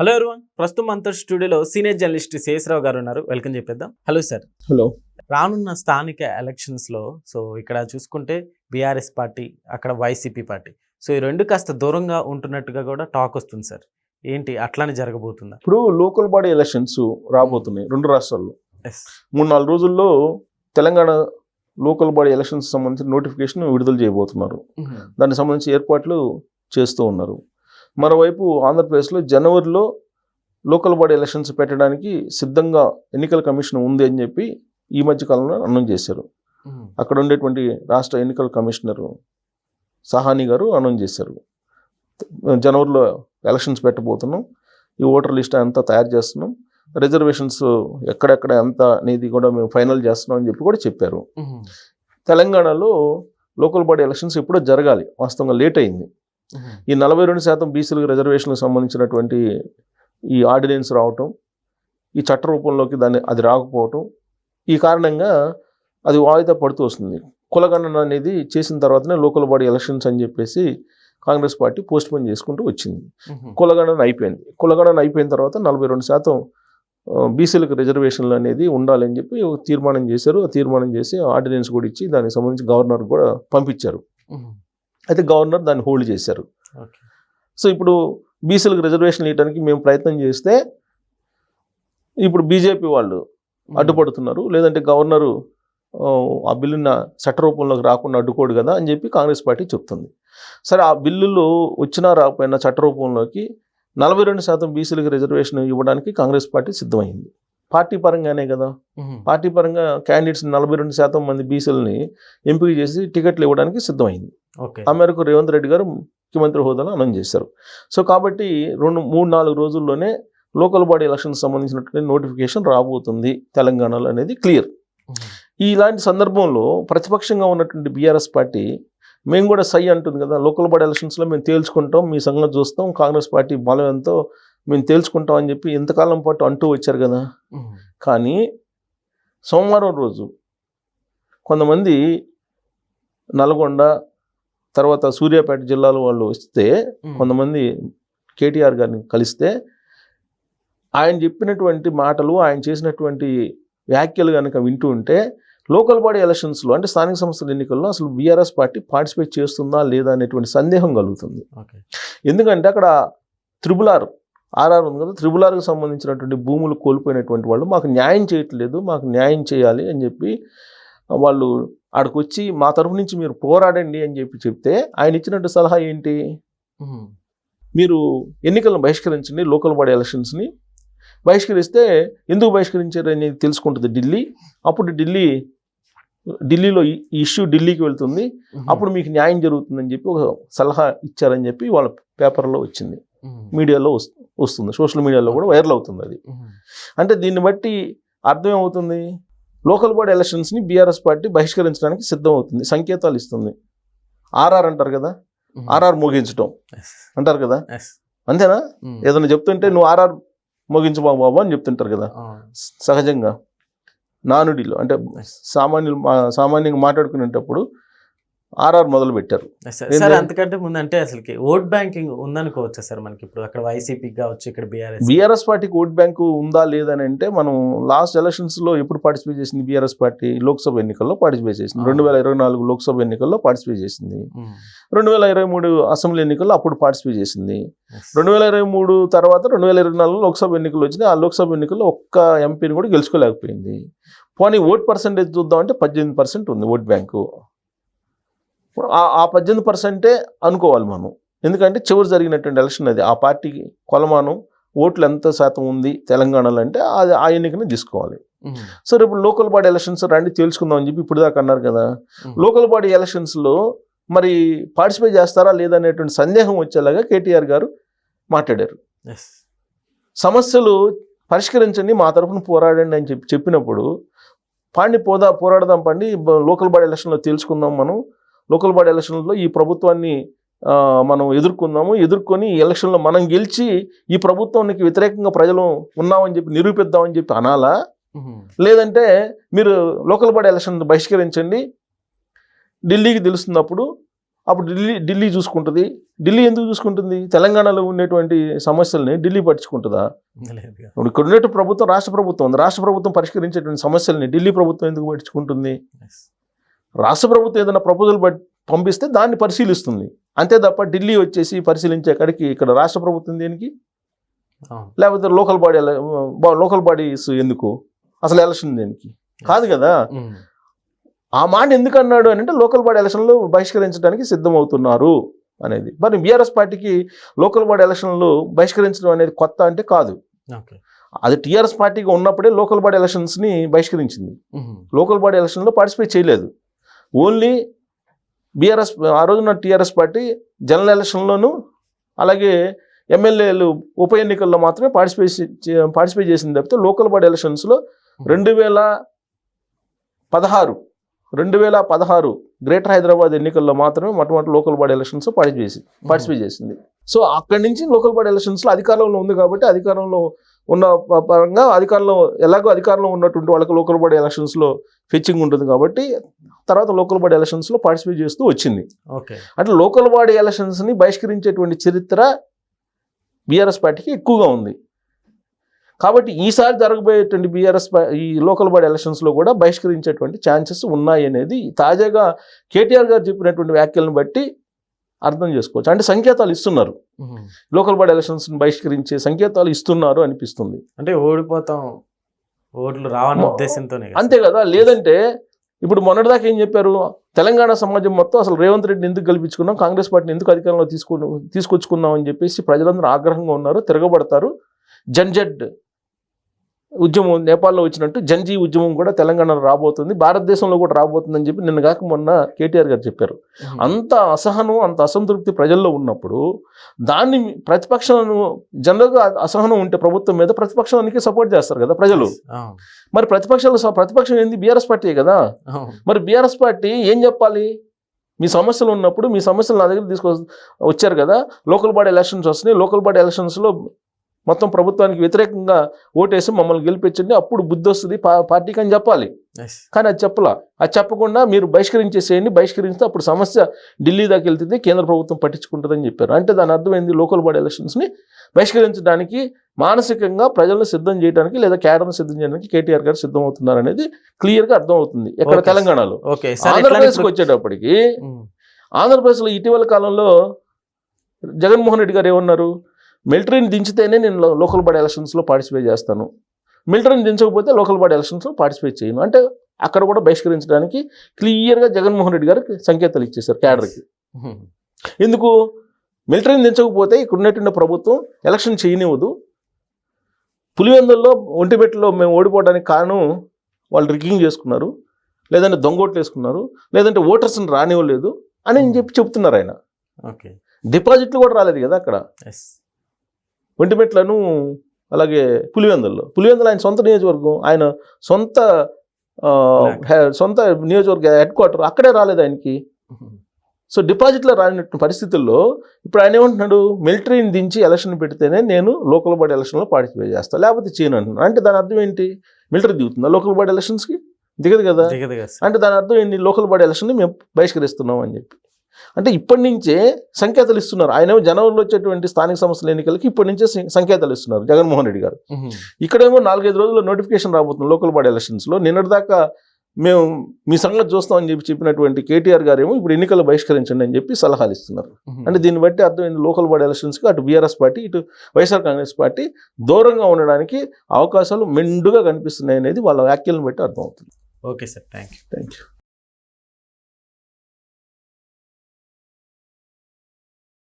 Hello everyone ప్రస్తుతం మనతో స్టూడియోలో సీనియర్ జర్నలిస్ట్ శేషరావు గారు ఉన్నారు. వెల్కమ్ చెప్పేద్దాం. Hello sir. హలో. రానున్న స్థానిక ఎలక్షన్స్లో సో ఇక్కడ చూసుకుంటే బీఆర్ఎస్ పార్టీ అక్కడ వైసీపీ పార్టీ. సో ఈ రెండు కాస్త దూరంగా ఉంటున్నట్టుగా కూడా టాక్ వస్తుంది సార్. ఏంటి? అట్లానే జరగబోతుందా? ఇప్పుడు లోకల్ బాడీ ఎలక్షన్స్ రాబోతున్నాయి రెండు రాష్ట్రాల్లో. మూడు నాలుగు రోజుల్లో తెలంగాణ లోకల్ బాడీ ఎలక్షన్స్ సంబంధించిన నోటిఫికేషన్ విడుదల చేయబోతున్నారు. దానికి సంబంధించి ఏర్పాట్లు చేస్తూ ఉన్నారు. మరోవైపు ఆంధ్రప్రదేశ్లో జనవరిలో లోకల్ బాడీ ఎలక్షన్స్ పెట్టడానికి సిద్ధంగా ఎన్నికల కమిషన్ ఉంది అని చెప్పి ఈ మధ్య కాలంలో అనౌన్స్ చేశారు. అక్కడ ఉండేటువంటి రాష్ట్ర ఎన్నికల కమిషనర్ సహాని గారు అనౌన్స్ చేశారు. జనవరిలో ఎలక్షన్స్ పెట్టబోతున్నాం. ఈ ఓటర్ లిస్ట్ అంతా తయారు చేస్తున్నాం. రిజర్వేషన్స్ ఎక్కడెక్కడ ఎంత అనేది కూడా మేము ఫైనల్ చేస్తున్నాం అని చెప్పి కూడా చెప్పారు. తెలంగాణలో లోకల్ బాడీ ఎలక్షన్స్ ఎప్పుడో జరగాలి. వాస్తవంగా లేట్ అయింది. ఈ నలభై రెండు శాతం బీసీలకు రిజర్వేషన్లకు సంబంధించినటువంటి ఈ ఆర్డినెన్స్ రావటం ఈ చట్ట రూపంలోకి దాన్ని అది రాకపోవటం ఈ కారణంగా అది వాయిదా పడుతూ వస్తుంది. కులగణన అనేది చేసిన తర్వాతనే లోకల్ బాడీ ఎలక్షన్స్ అని చెప్పేసి కాంగ్రెస్ పార్టీ పోస్ట్ పోన్ చేసుకుంటూ వచ్చింది. కులగణన అయిపోయింది. కులగణన అయిపోయిన తర్వాత నలభై రెండు శాతం బీసీలకు రిజర్వేషన్లు అనేది ఉండాలని చెప్పి తీర్మానం చేశారు. ఆ తీర్మానం చేసి ఆర్డినెన్స్ కూడా ఇచ్చి దానికి సంబంధించి గవర్నర్ కూడా పంపించారు. అయితే గవర్నర్ దాన్ని హోల్డ్ చేశారు. ఓకే. సో ఇప్పుడు బీసీలకు రిజర్వేషన్ ఇవ్వడానికి మేము ప్రయత్నం చేస్తే ఇప్పుడు బీజేపీ వాళ్ళు అడ్డుపడుతున్నారు. లేదంటే గవర్నరు ఆ, బిల్లున చట్ట రూపంలోకి రాకుండా అడ్డుకోడు కదా అని చెప్పి కాంగ్రెస్ పార్టీ చెప్తుంది. సరే ఆ బిల్లులు వచ్చినా రాకపోయినా చట్ట రూపంలోకి నలభై రెండు శాతం బీసీలకు రిజర్వేషన్ ఇవ్వడానికి కాంగ్రెస్ పార్టీ సిద్ధమైంది. పార్టీ పరంగానే కదా. పార్టీ పరంగా క్యాండిడేట్స్ నలభై రెండు శాతం మంది బీసీలని ఎంపిక చేసి టికెట్లు ఇవ్వడానికి సిద్ధమైంది. ఆ మేరకు రేవంత్ రెడ్డి గారు ముఖ్యమంత్రి హోదాలో అనౌన్స్ చేశారు. సో కాబట్టి రెండు మూడు నాలుగు రోజుల్లోనే లోకల్ బాడీ ఎలక్షన్ సంబంధించినటువంటి నోటిఫికేషన్ రాబోతుంది తెలంగాణలో అనేది క్లియర్. ఇలాంటి సందర్భంలో ప్రతిపక్షంగా ఉన్నటువంటి బీఆర్ఎస్ పార్టీ మేము కూడా సై అంటుంది కదా లోకల్ బాడీ ఎలక్షన్స్లో మేము తేల్చుకుంటాం మీ సంగతి చూస్తాం కాంగ్రెస్ పార్టీ బలం ఎంతో మేము తేల్చుకుంటాం అని చెప్పి ఇంతకాలం పాటు అంటూ వచ్చారు కదా. కానీ సోమవారం రోజు కొంతమంది నల్గొండ తర్వాత సూర్యాపేట జిల్లాలో వాళ్ళు వస్తే కొంతమంది కేటీఆర్ గారిని కలిస్తే ఆయన చెప్పినటువంటి మాటలు ఆయన చేసినటువంటి వ్యాఖ్యలు కనుక వింటూ ఉంటే లోకల్ బాడీ ఎలక్షన్స్లో అంటే స్థానిక సంస్థల ఎన్నికల్లో అసలు బీఆర్ఎస్ పార్టీ పార్టిసిపేట్ చేస్తుందా లేదా అనేటువంటి సందేహం కలుగుతుంది. ఎందుకంటే అక్కడ త్రిబుల్ ఆర్ ఆర్ఆర్ ఉంది కదా త్రిబుల్ ఆర్కి సంబంధించినటువంటి భూములు కోల్పోయినటువంటి వాళ్ళు మాకు న్యాయం చేయట్లేదు మాకు న్యాయం చేయాలి అని చెప్పి వాళ్ళు ఆడికి వచ్చి మా తరఫు నుంచి మీరు పోరాడండి అని చెప్పి చెప్తే ఆయన ఇచ్చినట్టు సలహా ఏంటి? మీరు ఎన్నికలను బహిష్కరించండి లోకల్ బాడీ ఎలక్షన్స్ని బహిష్కరిస్తే ఎందుకు బహిష్కరించారు అనేది తెలుసుకుంటుంది ఢిల్లీ. అప్పుడు ఢిల్లీ ఢిల్లీలో ఈ ఇష్యూ ఢిల్లీకి వెళ్తుంది. అప్పుడు మీకు న్యాయం జరుగుతుందని చెప్పి ఒక సలహా ఇచ్చారని చెప్పి వాళ్ళ పేపర్లో వచ్చింది. మీడియాలో వస్తు- వస్తుంది. సోషల్ మీడియాలో కూడా వైరల్ అవుతుంది అది. అంటే దీన్ని బట్టి అర్థం ఏమవుతుంది లోకల్ బాడీ ఎలక్షన్స్ని బీఆర్ఎస్ పార్టీ బహిష్కరించడానికి సిద్ధం అవుతుంది సంకేతాలు ఇస్తుంది. ఆర్ఆర్ అంటారు కదా? ఆర్ఆర్ మోగించటం అంటారు కదా? అంతేనా? ఏదైనా చెప్తుంటే నువ్వు ఆర్ఆర్ మోగించు బాబు బాబు అని చెప్తుంటారు కదా? సహజంగా నానుడిలో అంటే సామాన్యులు మా- సామాన్యంగా మాట్లాడుకునేటప్పుడు ఆర్ఆర్ మొదలు పెట్టారు. సార్? అంతకంటే ముందు అంటే అసలుకి ఓట్ బ్యాంకింగ్ ఉందనుకోవచ్చా సార్ మనకి ఇప్పుడు? అక్కడ వైసీపీ కావచ్చు ఇక్కడ బీఆర్ఎస్ బీఆర్ఎస్ పార్టీకి ఓట్ బ్యాంకు ఉందా లేదని అంటే మనం లాస్ట్ ఎలక్షన్స్లో ఎప్పుడు పార్టిసిపేట్ చేసింది బీఆర్ఎస్ పార్టీ? లోక్సభ ఎన్నికల్లో పార్టిసిపేట్ చేసింది. ఆ. రెండు వేల ఇరవై నాలుగు లోక్సభ ఎన్నికల్లో పార్టిసిపేట్ చేసింది. రెండు వేల ఇరవై మూడు అసెంబ్లీ ఎన్నికల్లో అప్పుడు పార్టిసిపేట్ చేసింది. రెండు వేల ఇరవై మూడు తర్వాత రెండు వేల ఇరవై నాలుగులో లోక్సభ ఎన్నికలు వచ్చినాయి. ఆ లోక్సభ ఎన్నికల్లో ఒక్క ఎంపీని కూడా గెలుచుకోలేకపోయింది. పోనీ ఓట్ పర్సంటేజ్ చూద్దామంటే పద్దెనిమిది పర్సెంట్ ఉంది ఓట్ బ్యాంకు. ఆ- ఆ పద్దెనిమిది పర్సెంటే అనుకోవాలి మనం. ఎందుకంటే చివరి జరిగినటువంటి ఎలక్షన్ అది. ఆ పార్టీకి కొలమానం ఓట్లు ఎంత శాతం ఉంది తెలంగాణలో అంటే అది ఆ ఎన్నికని తీసుకోవాలి. సో రేపు లోకల్ బాడీ ఎలక్షన్స్ రండి తెలుసుకుందాం అని చెప్పి ఇప్పుడు దాకా అన్నారు కదా. లోకల్ బాడీ ఎలక్షన్స్లో మరి పార్టిసిపేట్ చేస్తారా లేదా అనేటువంటి సందేహం వచ్చేలాగా కేటీఆర్ గారు మాట్లాడారు. సమస్యలు పరిష్కరించండి మా తరఫున పోరాడండి అని చెప్పి చెప్పినప్పుడు పాండి పోదా పోరాడదాం పండి లోకల్ బాడీ ఎలక్షన్లో తెలుసుకుందాం మనం లోకల్ బాడీ ఎలక్షన్లో ఈ ప్రభుత్వాన్ని మనం ఎదుర్కొందాము. ఎదుర్కొని ఈ ఎలక్షన్లో మనం గెలిచి ఈ ప్రభుత్వానికి వ్యతిరేకంగా ప్రజలు ఉన్నామని చెప్పి నిరూపిద్దామని చెప్పి అనాలా? లేదంటే మీరు లోకల్ బాడీ ఎలక్షన్ బహిష్కరించండి. ఢిల్లీకి తెలుస్తున్నప్పుడు అప్పుడు ఢిల్లీ ఢిల్లీ చూసుకుంటుంది. ఢిల్లీ ఎందుకు చూసుకుంటుంది? తెలంగాణలో ఉండేటువంటి సమస్యల్ని ఢిల్లీ పట్టించుకుంటుందా. ఇప్పుడు ఇక్కడ ఉన్నటువంటి ప్రభుత్వం రాష్ట్ర ప్రభుత్వం ఉంది. రాష్ట్ర ప్రభుత్వం పరిష్కరించేటువంటి సమస్యల్ని ఢిల్లీ ప్రభుత్వం ఎందుకు పట్టించుకుంటుంది. రాష్ట్ర ప్రభుత్వం ఏదైనా ప్రపోజల్ పంపిస్తే దాన్ని పరిశీలిస్తుంది. అంతే తప్ప ఢిల్లీ వచ్చేసి పరిశీలించే కాడికి ఇక్కడ రాష్ట్ర ప్రభుత్వం దేనికి. లేకపోతే లోకల్ బాడీ లోకల్ బాడీస్ ఎందుకు? అసలు ఎలక్షన్ దేనికి? కాదు కదా. ఆ మాట ఎందుకు అన్నాడు అని అంటే లోకల్ బాడీ ఎలక్షన్లు బహిష్కరించడానికి సిద్ధమవుతున్నారు అనేది. మరి బీఆర్ఎస్ పార్టీకి లోకల్ బాడీ ఎలక్షన్లు బహిష్కరించడం అనేది కొత్త అంటే కాదు. అది టీఆర్ఎస్ పార్టీగా ఉన్నప్పుడే లోకల్ బాడీ ఎలక్షన్స్ని బహిష్కరించింది. లోకల్ బాడీ ఎలక్షన్లో పార్టిసిపేట్ చేయలేదు. ఓన్లీ బీఆర్ఎస్ ఆ రోజున టీఆర్ఎస్ పార్టీ జనరల్ ఎలక్షన్లోను అలాగే ఎమ్మెల్యేలు ఉప ఎన్నికల్లో మాత్రమే పార్టిసిపేట్ పార్టిసిపేట్ చేసింది తప్పితే లోకల్ బాడీ ఎలక్షన్స్లో రెండు వేల పదహారు రెండు వేల పదహారు గ్రేటర్ హైదరాబాద్ ఎన్నికల్లో మాత్రమే మొట్టమొదటి లోకల్ బాడీ ఎలక్షన్స్ పార్టిసిపేట్ చేసి పార్టిసిపేట్ చేసింది. సో అక్కడి నుంచి లోకల్ బాడీ ఎలక్షన్స్లో అధికారంలో ఉంది కాబట్టి అధికారంలో ఉన్న పరంగా అధికారంలో ఎలాగో అధికారంలో ఉన్నటువంటి వాళ్ళకి లోకల్ బాడీ ఎలక్షన్స్లో ఫెచ్చింగ్ ఉంటుంది కాబట్టి తర్వాత లోకల్ బాడీ ఎలక్షన్స్లో పార్టిసిపేట్ చేస్తూ వచ్చింది. ఓకే. అంటే లోకల్ బాడీ ఎలక్షన్స్ని బహిష్కరించేటువంటి చరిత్ర బీఆర్ఎస్ పార్టీకి ఎక్కువగా ఉంది. కాబట్టి ఈసారి జరగబోయేటువంటి బీఆర్ఎస్ ఈ లోకల్ బాడీ ఎలక్షన్స్లో కూడా బహిష్కరించేటువంటి ఛాన్సెస్ ఉన్నాయి అనేది తాజాగా కేటీఆర్ గారు చెప్పినటువంటి వ్యాఖ్యలను బట్టి అర్థం చేసుకోవచ్చు. అంటే సంకేతాలు ఇస్తున్నారు. లోకల్ బాడీ ఎలక్షన్స్ని బహిష్కరించే సంకేతాలు ఇస్తున్నారు అనిపిస్తుంది. అంటే ఓడిపోతాం. ఓట్లు రావన్న ఉద్దేశంతోనే కదా. అంతే కదా. లేదంటే ఇప్పుడు మొన్నటిదాకా ఏం చెప్పారు? తెలంగాణ సమాజం మొత్తం అసలు రేవంత్ రెడ్డిని ఎందుకు గెలిపించుకున్నాం? కాంగ్రెస్ పార్టీని ఎందుకు అధికారంలో తీసుకు తీసుకొచ్చుకున్నాం అని చెప్పేసి ప్రజలందరూ ఆగ్రహంగా ఉన్నారు తిరగబడతారు. జన్జెడ్ ఉద్యమం నేపాల్లో వచ్చినట్టు జన్జీ ఉద్యమం కూడా తెలంగాణలో రాబోతుంది భారతదేశంలో కూడా రాబోతుందని చెప్పి నిన్న కాక మొన్న కేటీఆర్ గారు చెప్పారు. అంత అసహనం అంత అసంతృప్తి ప్రజల్లో ఉన్నప్పుడు దాన్ని ప్రతిపక్షాలను జనరల్గా అసహనం ఉంటే ప్రభుత్వం మీద ప్రతిపక్షానికి సపోర్ట్ చేస్తారు కదా ప్రజలు. మరి ప్రతిపక్షాలు ప్రతిపక్షం ఏంది? బీఆర్ఎస్ పార్టీ కదా. మరి బీఆర్ఎస్ పార్టీ ఏం చెప్పాలి? మీ సమస్యలు ఉన్నప్పుడు మీ సమస్యలు నా దగ్గర తీసుకొ వచ్చారు కదా. లోకల్ బాడీ ఎలక్షన్స్ వస్తున్నాయి. లోకల్ బాడీ ఎలక్షన్స్లో మొత్తం ప్రభుత్వానికి వ్యతిరేకంగా ఓటేసి మమ్మల్ని గెలిపించండి. అప్పుడు బుద్ధి వస్తుంది పార్టీకి అని చెప్పాలి. కానీ అది చెప్పలా. అది చెప్పకుండా మీరు బహిష్కరించేసేయండి. బహిష్కరిస్తే అప్పుడు సమస్య ఢిల్లీ దాకా వెళ్తుంది కేంద్ర ప్రభుత్వం పట్టించుకుంటుందని చెప్పారు. అంటే దాని అర్థం ఏంది? లోకల్ బాడీ ఎలక్షన్స్ని బహిష్కరించడానికి మానసికంగా ప్రజలను సిద్ధం చేయడానికి లేదా క్యాడర్ను సిద్ధం చేయడానికి కేటీఆర్ గారు సిద్ధం అవుతున్నారు అనేది క్లియర్గా అర్థమవుతుంది. ఎక్కడ Okay. తెలంగాణలో. ఆంధ్రప్రదేశ్కి వచ్చేటప్పటికి ఉమ్. ఆంధ్రప్రదేశ్లో ఇటీవల కాలంలో జగన్మోహన్ రెడ్డి గారు ఏమన్నారు? మిలిటరీని దించితేనే నేను లోకల్ బాడీ ఎలక్షన్స్లో పార్టిసిపేట్ చేస్తాను. మిలిటరీని దించకపోతే లోకల్ బాడీ ఎలక్షన్స్లో పార్టిసిపేట్ చేయను. అంటే అక్కడ కూడా బహిష్కరించడానికి క్లియర్గా జగన్మోహన్ రెడ్డి గారికి సంకేతాలు ఇచ్చేశారు క్యాడర్కి. ఎందుకు? మిలిటరీని దించకపోతే ఇక్కడ ఉన్నటువంటి ప్రభుత్వం ఎలక్షన్ చేయనివ్వదు. పులివెందుల్లో ఒంటిమెట్టలో మేము ఓడిపోవడానికి కారణం వాళ్ళు రిగ్గింగ్ చేసుకున్నారు. లేదంటే దొంగోట్లు వేసుకున్నారు. లేదంటే ఓటర్స్ని రానివ్వలేదు అని చెప్పి చెప్తున్నారు ఆయన. ఓకే. డిపాజిట్లు కూడా రాలేదు కదా అక్కడ. ఒంటిమెట్లను అలాగే పులివెందుల్లో. పులివెందులు ఆయన సొంత నియోజకవర్గం. ఆయన సొంత సొంత నియోజకవర్గ హెడ్ క్వార్టర్ అక్కడే రాలేదు ఆయనకి. సో డిపాజిట్లో రానినట్టు పరిస్థితుల్లో ఇప్పుడు ఆయన ఏమంటున్నాడు? మిలిటరీని దించి ఎలక్షన్ పెడితేనే నేను లోకల్ బాడీ ఎలక్షన్లో పార్టిసిపేట్ చేస్తాను లేకపోతే చేయను అంటున్నాను అంటే దాని అర్థం ఏంటి? మిలిటరీ దిగుతుందా లోకల్ బాడీ ఎలక్షన్స్కి? దిగదు కదా. దిగదు కదా సార్. అంటే దాని అర్థం ఏంటి? లోకల్ బాడీ ఎలక్షన్ని మేము బహిష్కరిస్తున్నాం అని చెప్పి. అంటే ఇప్పటి నుంచే సంకేతాలు ఇస్తున్నారు. ఆయన జనవరిలో వచ్చేటువంటి స్థానిక సంస్థల ఎన్నికలకి ఇప్పటి నుంచే సంకేతాలు ఇస్తున్నారు జగన్మోహన్ రెడ్డి గారు. ఇక్కడేమో నాలుగైదు రోజుల్లో నోటిఫికేషన్ రాబోతుంది లోకల్ బాడీ ఎలక్షన్స్లో నిన్నటిదాకా మేము మీ సంగతి చూస్తామని చెప్పి చెప్పినటువంటి కేటీఆర్ గారు ఏమో ఇప్పుడు ఎన్నికలు బహిష్కరించండి అని చెప్పి సలహాలు ఇస్తున్నారు. అంటే దీన్ని బట్టి అర్థమైంది లోకల్ బాడీ ఎలక్షన్స్కి అటు బీఆర్ఎస్ పార్టీ ఇటు వైఎస్ఆర్ కాంగ్రెస్ పార్టీ దూరంగా ఉండడానికి అవకాశాలు మెండుగా కనిపిస్తున్నాయి అనేది వాళ్ళ వ్యాఖ్యలను బట్టి అర్థమవుతుంది. Okay sir. Thank you thank you